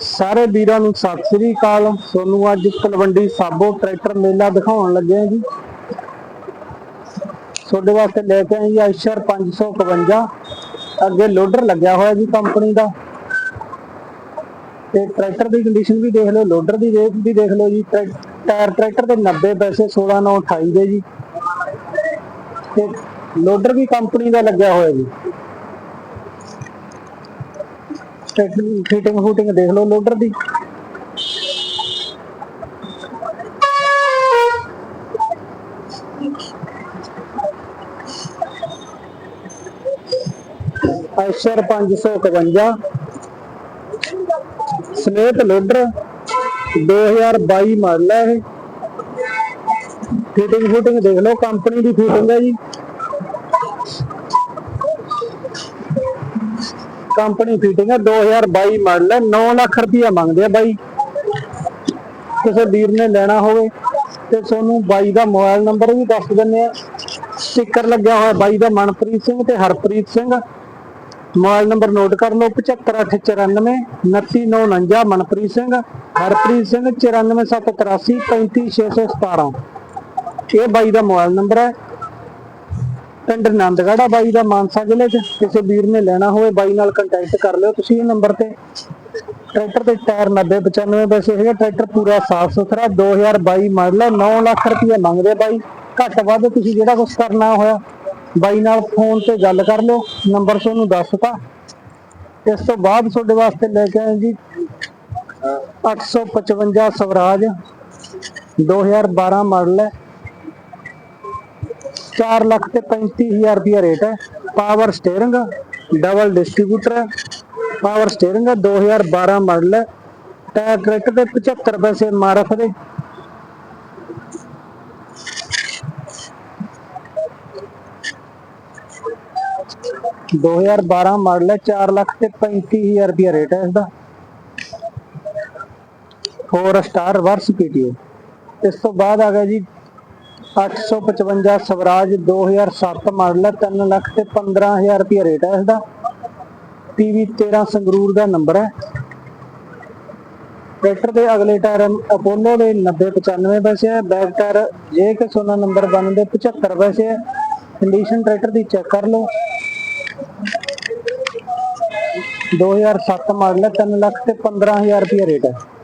ਸਾਰੇ ਵੀਰਾਂ ਨੂੰ ਸਤਿ ਸ੍ਰੀ ਅਕਾਲ। ਤੁਹਾਨੂੰ ਅੱਜ ਤਲਵੰਡੀ ਸਾਬੋ ਟਰੈਕਟਰ ਮੇਲਾ ਦਿਖਾਉਣ ਲੱਗੇ ਹਾਂ ਜੀ। ਤੁਹਾਡੇ ਵਾਸਤੇ ਲੈ ਕੇ ਆਏ ਜੀ ਆਇਸ਼ਰ 551 ਅੱਗੇ ਲੋਡਰ ਲੱਗਿਆ ਹੋਇਆ ਜੀ ਕੰਪਨੀ ਦਾ। ਤੇ ਟਰੈਕਟਰ ਦੀ ਕੰਡੀਸ਼ਨ ਵੀ ਦੇਖ ਲਓ, ਲੋਡਰ ਦੀ ਰੇਟ ਵੀ ਦੇਖ ਲਓ ਜੀ। ਟਰੈ- ਟਾਇਰ ਟਰੈਕਟਰ ਦੇ 90 ਪੈਸੇ 16 9 28 ਦੇ ਜੀ। ਤੇ ਲੋਡਰ ਵੀ ਕੰਪਨੀ ਦਾ ਲੱਗਿਆ ਹੋਇਆ ਜੀ। ਫਿਟਿੰਗ ਫੂਟਿੰਗ ਦੇਖ ਲਓ ਲੋਡਰ ਦੀ। ਆਇਸ਼ਰ 551 ਸਮੇਤ ਲੋਡਰ 2022 ਮਾਡਲ ਹੈ ਇਹ। ਫਿਟਿੰਗ ਫੂਟਿੰਗ ਦੇਖ ਲਓ ਕੰਪਨੀ ਦੀ ਫਿਟਿੰਗ ਹੈ ਜੀ। ਕੰਪਨੀ ਫਿਟਿੰਗ ਹੈ 2022 ਮਾਡਲ ਹੈ 9 ਲੱਖ ਰੁਪਇਆ ਮੰਗਦੇ ਆ ਬਾਈ। ਕਿਸੇ ਵੀਰ ਨੇ ਲੈਣਾ ਹੋਵੇ ਤੇ ਤੁਹਾਨੂੰ ਬਾਈ ਦਾ ਮੋਬਾਈਲ ਨੰਬਰ ਵੀ ਦੱਸ ਦਿੰਨੇ ਆ। ਸਟicker ਲੱਗਿਆ ਹੋਇਆ ਬਾਈ ਦਾ ਮਨਪ੍ਰੀਤ ਸਿੰਘ ਤੇ Harpreet Singh. Mobile number note ਕਰ ਲਓ 7594 29949 ਮਨਪ੍ਰੀਤ ਸਿੰਘ। ਹਰਪ੍ਰੀਤ ਸਿੰਘ 94783 35617 ਇਹ ਬਾਈ ਦਾ ਮੋਬਾਈਲ ਨੰਬਰ ਹੈ। ਪਿੰਡ ਨੰਦਗੜ੍ਹ ਆ ਬਾਈ ਦਾ ਮਾਨਸਾ ਜ਼ਿਲ੍ਹੇ 'ਚ। ਕਿਸੇ ਵੀਰ ਨੇ ਲੈਣਾ ਹੋਵੇ, ਬਾਈ ਨਾਲ ਕੰਟੈਕਟ ਕਰ ਲਿਓ ਤੁਸੀਂ ਇਹ ਨੰਬਰ ਤੇ। ਟਰੈਕਟਰ ਦੇ ਟਾਇਰ 90 95 ਪੈਸੇ ਹੈਗੇ ਟਰੈਕਟਰ ਪੂਰਾ ਸਾਫ਼ ਸੁਥਰਾ 2022 ਮਾਡਲ ਹੈ 9 ਲੱਖ ਰੁਪਏ ਮੰਗਦੇ ਬਾਈ। ਘੱਟ ਵੱਧ ਤੁਸੀਂ ਜਿਹੜਾ ਕੁਝ ਕਰਨਾ ਹੋਇਆ, ਬਾਈ ਨਾਲ ਫੋਨ ਤੇ ਗੱਲ ਕਰ ਲਿਓ ਨੰਬਰ ਤੁਹਾਨੂੰ ਦੱਸਤਾ ਇਸ ਤੋਂ ਬਾਅਦ ਤੁਹਾਡੇ ਵਾਸਤੇ ਲੈ ਕੇ ਆਏ ਜੀ 855 ਸਵਰਾਜ 2012 ਮਾਡਲ ਹੈ। 4 ਲੱਖ ਤੇ 35000 ਰੁਪਇਆ ਰੇਟ ਹੈ। ਪਾਵਰ ਸਟੀਅਰਿੰਗ ਡਬਲ ਡਿਸਟ੍ਰੀਬਿਊਟਰ ਹੈ। ਪਾਵਰ ਸਟੀਅਰਿੰਗ 2012 ਮਾਡਲ ਹੈ। ਟਾਇਰ ਟਰੈਕਟਰ ਦੇ 75 ਪੈਸੇ ਮਾਰਫ ਦੇ। ਦੋ ਹਜ਼ਾਰ 12 ਮਾਡਲ ਹੈ 4 ਲੱਖ ਤੇ 35000 ਰੁਪਇਆ ਰੇਟ ਹੈ ਇਸਦਾ। 4 ਸਟਾਰ ਰਿਵਰਸ ਪੀਟੀਓ ਇਸ ਤੋਂ ਬਾਅਦ ਆ ਗਿਆ ਜੀ 855 ਸਵਰਾਜ 2007 ਮਾਡਲ ਹੈ 3 ਲੱਖ ਤੇ 15000 ਰੁਪਏ ਰੇਟ ਹੈ ਇਸਦਾ। ਪੀਵੀ 13 ਸੰਗਰੂਰ ਦਾ ਨੰਬਰ ਹੈ। ਟਰੈਕਟਰ ਦੇ ਅਗਲੇ ਟਾਇਰ ਅਪੋਲੋ ਦੇ 90 95 ਪੈਸੇ ਹੈ, ਬੈਕ ਟਾਇਰ ਜੇ ਕਿ ਸੋਨਾ ਨੰਬਰ ਬਣਦੇ 75 ਪੈਸੇ ਹੈ। ਕੰਡੀਸ਼ਨ ਟਰੈਕਟਰ ਦੀ ਚੈੱਕ ਕਰ ਲਓ। 2007 ਮਾਡਲ ਹੈ 3 ਲੱਖ ਤੇ 15000 ਰੁਪਏ ਰੇਟ ਹੈ।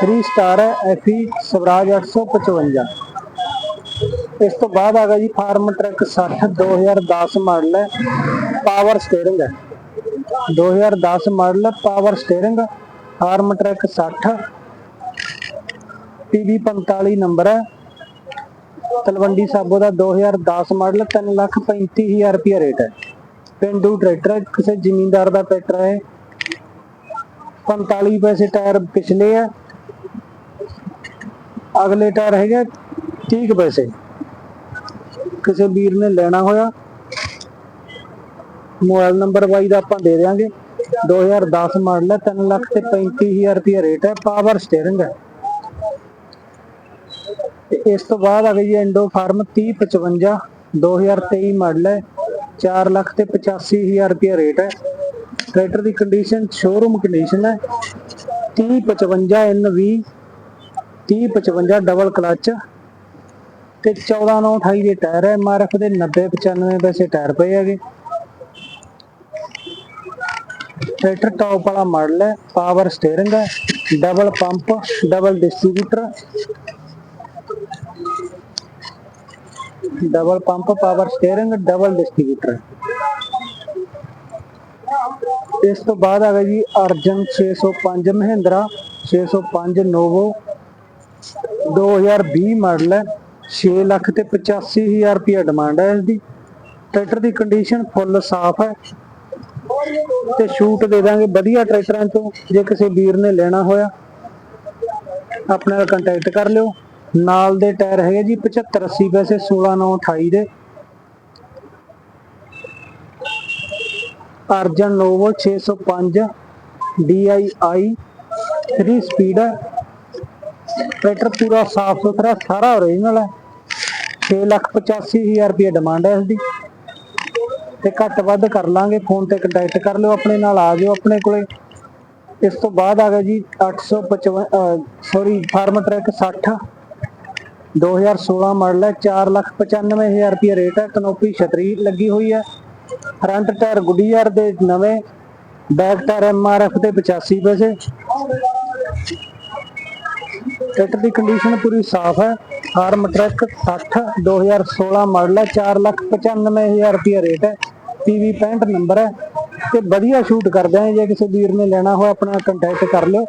3 ਸਟਾਰ ਹੈ ਐਫੀ ਸਵਰਾਜ 855 ਇਸ ਤੋਂ ਬਾਅਦ ਆ ਗਿਆ ਜੀ ਫਾਰਮ ਟਰੈਕ 60 2010 ਮਾਡਲ ਹੈ, ਪਾਵਰ ਸਟੀਅਰਿੰਗ ਹੈ। 2010 ਮਾਡਲ ਹੈ, power steering, Farmtrac 60 PV 45 number ਹੈ। ਤਲਵੰਡੀ ਸਾਬੋ ਦਾ 2010 ਮਾਡਲ 3 ਲੱਖ 35000 ਰੁਪਏ ਰੇਟ ਹੈ। ਪਿੰਡੂ ਟਰੈਕਟਰ ਕਿਸੇ ਜ਼ਿਮੀਂਦਾਰ ਦਾ ਟਰੈਕਟਰ ਹੈ। 45 ਪੈਸੇ ਟਾਇਰ ਪਿਛਲੇ ਹੈ ਅਗਲੇ ਟਾਇਰ ਹੈਗੇ 30 ਪੈਸੇ। ਕਿਸੇ ਵੀਰ ਨੇ ਲੈਣਾ ਹੋਇਆ, ਮੋਬਾਈਲ ਨੰਬਰ ਬਾਈ ਦਾ ਆਪਾਂ ਦੇ ਦੇਵਾਂਗੇ 2010 ਮਾਡਲ ਹੈ 3 ਲੱਖ ਤੇ 35000 ਰੁਪਏ ਰੇਟ ਹੈ ਪਾਵਰ ਸਟੀਅਰਿੰਗ ਹੈ। ਇਸ ਤੋਂ ਬਾਅਦ ਆ ਗਈ ਇੰਡੋ ਫਾਰਮ 3055 2023 ਮਾਡਲ ਹੈ 4 ਲੱਖ ਤੇ 85000 ਰੁਪਏ ਰੇਟ ਹੈ। ਟਰੈਕਟਰ ਦੀ ਕੰਡੀਸ਼ਨ ਸ਼ੋਰੂਮ ਕੰਡੀਸ਼ਨ ਹੈ 3055 NV 3055 ਡਬਲ ਕਲਚ ਤੇ 14928 ਦੇ ਟਾਇਰ ਹੈ। ਐਮਆਰਐਫ ਦੇ 90 95 ਪੈਸੇ ਟਾਇਰ ਪਏ ਹੈਗੇ। ਟਰੈਕਟਰ ਟੌਪ ਵਾਲਾ ਮਾਡਲ ਹੈ। ਪਾਵਰ ਸਟੀਅਰਿੰਗ ਹੈ। Double pump double distributor double pump power steering double distributor ਇਸ ਤੋਂ ਬਾਅਦ ਆ ਗਿਆ ਜੀ ਅਰਜਨ 605 ਮਹਿੰਦਰਾ 605 ਨੋਵੋ 2020 ਮਾਡਲ ਹੈ। 6 ਲੱਖ ਤੇ 85000 ਰੁਪਏ ਡਿਮਾਂਡ ਹੈ ਇਸ ਦੀ ਟਰੈਕਟਰ ਦੀ ਕੰਡੀਸ਼ਨ ਫੁੱਲ ਸਾਫ਼ ਹੈ। ਤੇ ਛੂਟ ਦੇ ਦਾਂਗੇ ਵਧੀਆ ਟਰੈਕਟਰਾਂ ਤੋਂ, ਜੇ ਕਿਸੇ ਵੀਰ ਨੇ ਲੈਣਾ ਹੋਇਆ। ਆਪਣੇ ਨਾਲ ਕੰਟੈਕਟ ਕਰ ਲਿਓ। ਨਾਲ ਦੇ ਟਾਇਰ ਹੈਗੇ ਜੀ 75 80 ਪੈਸੇ 16 9 28 ਦੇ। ਅਰਜਨ ਨੋਵੋ 605 DII 3 ਸਪੀਡ ਹੈ। ਟਰੈਕਟਰ ਪੂਰਾ ਸਾਫ਼ ਸੁਥਰਾ, ਸਾਰਾ ਓਰੀਜਨਲ ਹੈ। 6 ਲੱਖ 85 ਹਜ਼ਾਰ ਰੁਪਏ ਡਿਮਾਂਡ ਹੈ ਇਸ ਦੀ ਤੇ ਘੱਟ ਵੱਧ ਕਰ ਲਾਂਗੇ ਫੋਨ ਤੇ ਕੰਟੈਕਟ ਕਰ ਲਿਓ ਆਪਣੇ ਨਾਲ, ਆ ਜਾਓ ਆਪਣੇ ਕੋਲੇ। ਇਸ ਤੋਂ ਬਾਅਦ ਆ ਗਿਆ ਜੀ 855 ਸੌਰੀ ਫਾਰਮ ਟਰੈਕ 60 2016 ਮਾਡਲ ਹੈ 495000 ਰੁਪਏ ਰੇਟ ਹੈ ਕਨੋਪੀ ਛਤਰੀ ਲੱਗੀ ਹੋਈ ਹੈ। ਫਰੰਟ ਟਾਇਰ ਗੁੱਡੀਅਰ ਦੇ ਨਵੇਂ ਬੈਕ ਟਾਇਰ ਐਮਆਰਐਫ ਦੇ 85 ਪੈਸੇ। ਟਰੈਕਟਰ ਦੀ ਕੰਡੀਸ਼ਨ ਪੂਰੀ ਸਾਫ਼ ਹੈ। ਫਾਰਮ ਟਰੈਕ 60 2016 ਮਾਡਲ ਹੈ 495000 ਰੁਪਏ ਰੇਟ ਹੈ। ਪੀਵੀ 65 ਨੰਬਰ ਹੈ। ਤੇ ਵਧੀਆ ਸ਼ੂਟ ਕਰਦੇ ਆ ਜੇ ਕਿਸੇ ਵੀਰ ਨੇ ਲੈਣਾ ਹੋਇਆ, ਆਪਣਾ ਕੰਟੈਕਟ ਕਰ ਲਿਓ।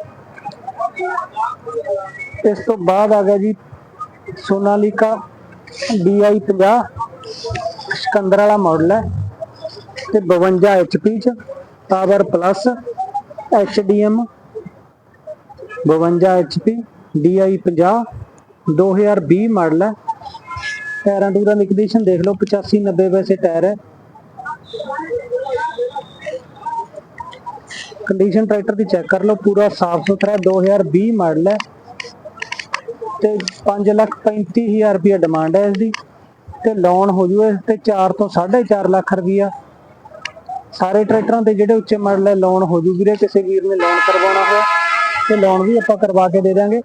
ਇਸ ਤੋਂ ਬਾਅਦ ਆ ਗਿਆ ਜੀ ਸੋਨਾਲੀਕਾ DI 50 ਸਿਕੰਦਰ ਵਾਲਾ ਮਾਡਲ ਹੈ। ਤੇ 52 HP ਚ power plus HDM 52 HP DI 50 2020 model ਹੈ। ਟਾਇਰਾਂ ਟੂਰਾਂ ਦੀ ਕੰਡੀਸ਼ਨ ਦੇਖ ਲਓ 85 90 ਵੈਸੇ ਟਾਇਰ ਹੈ। ਕੰਡੀਸ਼ਨ ਟਰੈਕਟਰ ਦੀ ਚੈੱਕ ਕਰ ਲਓ ਪੂਰਾ ਸਾਫ਼ ਸੁਥਰਾ ਹੈ, 2020 ਮਾਡਲ ਹੈ। ਤੇ 5 ਲੱਖ 35000 ਰੁਪਏ ਡਿਮਾਂਡ ਹੈ ਇਸ ਦੀ ਤੇ ਲੋਨ ਹੋ ਜੂ ਇਸ ਤੇ 4 ਤੋਂ 4.5 ਲੱਖ ਰੁਪਈਆ ਸਾਰੇ ਟਰੈਕਟਰਾਂ ਤੇ ਜਿਹੜੇ ਉੱਚੇ ਮਾਡਲ ਹੈ ਲੋਨ ਹੋ ਜੂ ਵੀਰੇ ਕਿਸੇ ਵੀਰ ਨੇ ਲੋਨ ਕਰਵਾਉਣਾ ਹੋਇਆ। ਤੇ ਲੋਨ ਵੀ ਆਪਾਂ ਕਰਵਾ ਕੇ ਦੇ ਦਾਂਗੇ।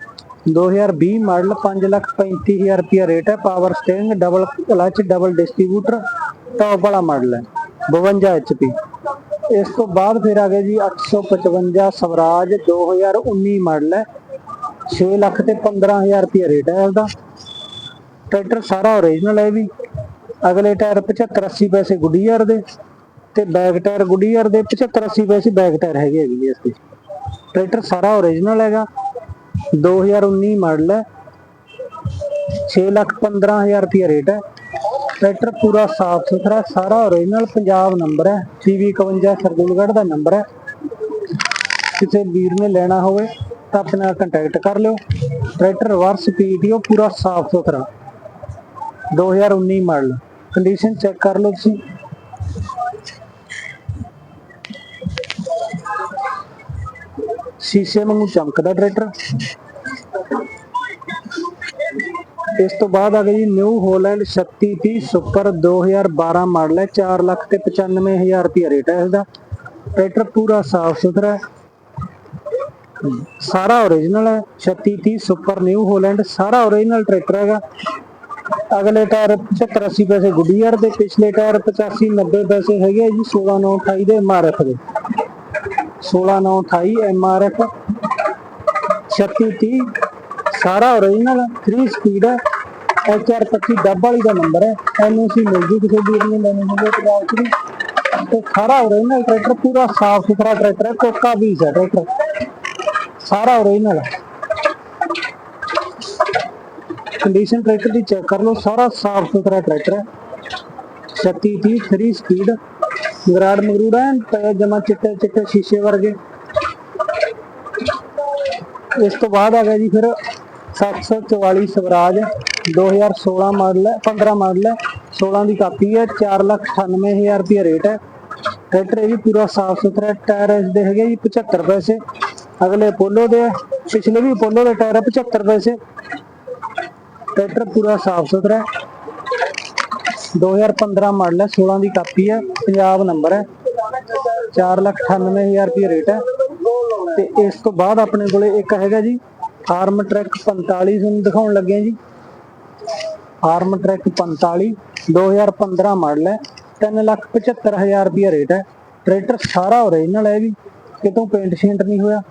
2020 ਮਾਡਲ 5 ਲੱਖ 35000 ਰੁਪਏ ਰੇਟ ਹੈ। Power steering double clutch double distributor top ਵਾਲਾ ਮਾਡਲ ਹੈ। 52 HP ਇਸ ਤੋਂ ਬਾਅਦ ਫਿਰ ਆ ਗਿਆ ਜੀ 855 ਸਵਰਾਜ 2019 ਮਾਡਲ ਹੈ। 6 ਲੱਖ ਤੇ 15000 ਰੁਪਏ ਰੇਟ ਹੈ ਇਹਦਾ ਟਰੈਕਟਰ ਸਾਰਾ ਓਰੀਜਨਲ ਹੈ ਇਹ ਵੀ। ਅਗਲੇ ਟਾਇਰ 75 80 ਪੈਸੇ ਗੁੱਡੀਅਰ ਦੇ ਤੇ ਬੈਕ ਟਾਇਰ ਗੁੱਡੀਅਰ ਦੇ। 75 80 ਪੈਸੇ ਬੈਕ ਟਾਇਰ ਹੈਗੇ ਆ ਜੀ ਇਸ ਦੇ। ਟਰੈਕਟਰ ਸਾਰਾ ਓਰੀਜਨਲ ਹੈਗਾ। 2019 ਮਾਡਲ ਹੈ। 6 ਲੱਖ 15000 ਰੁਪਏ ਰੇਟ ਹੈ। ਟਰੈਕਟਰ ਪੂਰਾ ਸਾਫ਼ ਸੁਥਰਾ ਸਾਰਾ ਓਰੀਜਨਲ ਪੰਜਾਬ ਨੰਬਰ ਹੈ। CV 51 ਸਰਦੂਲਗੜ੍ਹ ਦਾ ਨੰਬਰ ਹੈ। ਕਿਸੇ ਵੀਰ ਨੇ ਲੈਣਾ ਹੋਵੇ ਤਾਂ ਆਪਣੇ ਨਾਲ ਕੰਟੈਕਟ ਕਰ ਲਿਓ। ਟਰੈਕਟਰ ਰਿਵਰਸ ਪੀਟੀਓ ਪੂਰਾ ਸਾਫ਼ ਸੁਥਰਾ। 2019 ਮਾਡਲ। ਕੰਡੀਸ਼ਨ ਚੈੱਕ ਕਰ ਲਓ ਤੁਸੀਂ। ਸ਼ੀਸ਼ੇ ਵਾਂਗੂ ਚਮਕਦਾ ਟਰੈਕਟਰ। ਇਸ ਤੋਂ ਬਾਅਦ ਆ ਗਈ ਜੀ ਨਿਊ ਹੋਲੈਂਡ 3630 ਸੁਪਰ 2012 ਮਾਡਲ ਹੈ। 4 ਲੱਖ ਤੇ 95000 ਰੁਪਏ ਰੇਟ ਹੈ ਇਸ ਟਰੈਕਟਰ ਪੂਰਾ ਸਾਫ਼ ਸੁਥਰਾ ਹੈ। ਸਾਰਾ ਓਰੀਜਨਲ ਹੈ। 3630 ਸੁਪਰ ਨਿਊ ਹੋਲੈਂਡ ਸਾਰਾ ਓਰੀਜਨਲ ਟਰੈਕਟਰ ਹੈਗਾ। ਅਗਲੇ ਟਾਇਰ 75 80 ਪੈਸੇ ਗੁੱਡੀਅਰ ਦੇ, ਪਿਛਲੇ ਟਾਇਰ 85 90 ਪੈਸੇ ਹੈਗੇ ਆ ਜੀ 16 9 28 ਦੇ ਮਾਰਕ ਦੇ। 16 9 28 ਐਮਆਰਐਫ 36 30 ਸਾਰਾ ਓਰੀਜਨਲ 3 ਸਪੀਡ ਹੈ HR 25 ਡੱਬ ਵਾਲੀ ਦਾ ਨੰਬਰ ਹੈ। ਐਨਓਸੀ ਮਿਲ ਜੂ ਕਿਸੇ ਵੀਰ ਨੇ ਲੈਣੀ ਹੋਵੇ ਪੰਜਾਬ ਚ ਵੀ। ਤੇ ਸਾਰਾ ਓਰੀਜਨਲ ਟਰੈਕਟਰ ਪੂਰਾ ਸਾਫ਼ ਸੁਥਰਾ ਟਰੈਕਟਰ ਹੈ, ਕੋਕਾ ਬੀਸ ਹੈ ਟਰੈਕਟਰ ਸਾਰਾ ਓਰੀਜਨਲ ਹੈ ਕੰਡੀਸ਼ਨ ਟਰੈਕਟਰ ਦੀ ਚੈੱਕ ਕਰ ਲਓ, ਸਾਰਾ ਸਾਫ਼ ਸੁਥਰਾ ਟਰੈਕਟਰ ਹੈ। 36 30 3 ਸਪੀਡ ਗਰਾੜ ਮਗਰੂੜਾ ਹੈ ਜਮਾ ਚਿੱਟੇ ਚਿੱਟੇ ਸ਼ੀਸ਼ੇ ਵਰਗੇ। ਇਸ ਤੋਂ ਬਾਅਦ ਆ ਗਿਆ ਜੀ ਫਿਰ 744 ਸਵਰਾਜ 2016 ਮਾਡਲ ਹੈ 15 ਮਾਡਲ ਹੈ 16 ਦੀ ਕਾਪੀ ਹੈ 498000 ਰੁਪਏ ਰੇਟ ਹੈ। ਟਰੈਕਟਰ ਇਹ ਵੀ ਪੂਰਾ ਸਾਫ਼ ਸੁਥਰਾ ਟਾਇਰ ਇਸ ਦੇ ਹੈਗੇ ਜੀ 75 ਪੈਸੇ। ਅਗਲੇ ਪੋਲੋ ਦੇ ਹੈ, ਪਿਛਲੇ ਵੀ ਪੋਲੋ ਦੇ ਟਾਇਰ ਹੈ 75 ਪੈਸੇ। ਟਰੈਕਟਰ ਪੂਰਾ ਸਾਫ਼ ਸੁਥਰਾ ਹੈ। 2015 ਮਾਡਲ ਹੈ 16 ਦੀ ਕਾਪੀ ਹੈ, ਪੰਜਾਬ ਨੰਬਰ ਹੈ। 498000 ਰੁਪਏ ਰੇਟ ਹੈ। ਤੇ ਇਸ ਤੋਂ ਬਾਅਦ ਆਪਣੇ ਕੋਲੇ ਇੱਕ ਹੈਗਾ ਜੀ ਫਾਰਮ ਟਰੈਕ 45 ਤੁਹਾਨੂੰ ਦਿਖਾਉਣ ਲੱਗੇ ਜੀ। ਫਾਰਮ ਟਰੈਕ 45 2015 ਮਾਡਲ ਹੈ 375000 ਰੁਪਏ ਰੇਟ ਹੈ। ਟਰੈਕਟਰ ਸਾਰਾ ਓਰੀਜਨਲ ਹੈ ਜੀ ਵੀ ਕਿਤੋਂ ਪੇਂਟ ਸ਼ੇਂਟ ਨਹੀਂ ਹੋਇਆ।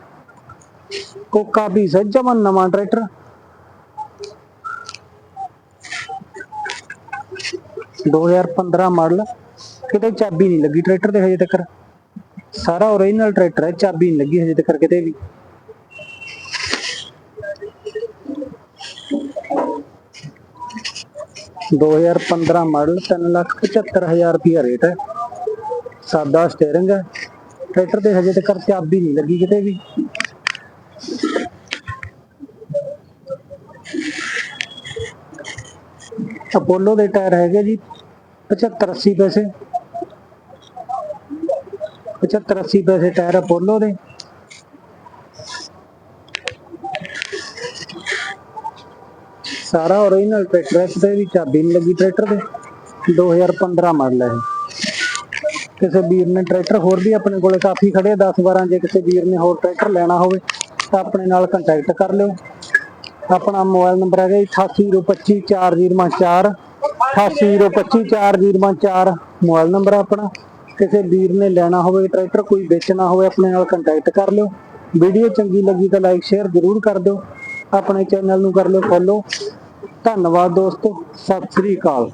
ਕੋਕਾ ਵੀ ਜਮਨ ਨਵਾਂ ਟਰੈਕਟਰ ਦੋ ਹਜ਼ਾਰ 15 ਮਾਡਲ, ਕਿਤੇ ਚਾਬੀ ਨਹੀਂ ਲੱਗੀ ਟਰੈਕਟਰ ਦੇ ਹਜੇ ਤੱਕ। ਸਾਰਾ ਓਰੀਜਨਲ ਟਰੈਕਟਰ ਹੈ, ਚਾਬੀ ਨਹੀਂ ਲੱਗੀ ਹਜੇ ਤੱਕ ਕਿਤੇ ਵੀ। ਦੋ ਹਜ਼ਾਰ 15 ਮਾਡਲ 375000 ਰੁਪਇਆ ਰੇਟ ਹੈ। ਸਾਦਾ ਸਟੀਅਰਿੰਗ ਹੈ। ਟਰੈਕਟਰ ਦੇ ਹਜੇ ਤੱਕ ਚਾਬੀ ਨਹੀਂ ਲੱਗੀ ਕਿਤੇ ਵੀ। ਅਪੋਲੋ ਦੇ ਟਾਇਰ ਹੈਗੇ ਜੀ। 75 80 ਪੈਸੇ। 75 80 ਪੈਸੇ ਟਾਇਰ ਅਪੋਲੋ ਦੇ। ਸਾਰਾ ਓਰੀਜਨਲ ਟਰੈਕਟਰ ਹੈ ਵੀ ਚਾਬੀ ਨਹੀਂ ਲੱਗੀ ਟਰੈਕਟਰ ਦੇ 2015 ਮਾਡਲ ਹੈ ਇਹ। ਕਿਸੇ ਵੀਰ ਨੇ ਟਰੈਕਟਰ ਹੋਰ ਵੀ ਆਪਣੇ ਕੋਲੇ ਕਾਫੀ ਖੜੇ ਆ 10 12 ਜੇ ਕਿਸੇ ਵੀਰ ਨੇ ਹੋਰ ਟਰੈਕਟਰ ਲੈਣਾ ਹੋਵੇ, ਤਾਂ ਆਪਣੇ ਨਾਲ ਕੰਟੈਕਟ ਕਰ ਲਿਓ। ਆਪਣਾ ਮੋਬਾਈਲ ਨੰਬਰ ਹੈਗਾ ਜੀ 88025404 88025404 ਮੋਬਾਈਲ ਨੰਬਰ ਆਪਣਾ। ਕਿਸੇ ਵੀਰ ਨੇ ਲੈਣਾ ਹੋਵੇ ਟਰੈਕਟਰ, ਕੋਈ ਵੇਚਣਾ ਹੋਵੇ, ਆਪਣੇ ਨਾਲ ਕੰਟੈਕਟ ਕਰ ਲਿਓ। ਵੀਡੀਓ ਚੰਗੀ ਲੱਗੀ ਤਾਂ ਲਾਈਕ ਸ਼ੇਅਰ ਜ਼ਰੂਰ ਕਰ ਦਿਓ। ਆਪਣੇ ਚੈਨਲ ਨੂੰ ਕਰ ਲਿਓ ਫੋਲੋ ਧੰਨਵਾਦ ਦੋਸਤੋ, ਸਤਿ ਸ੍ਰੀ ਅਕਾਲ।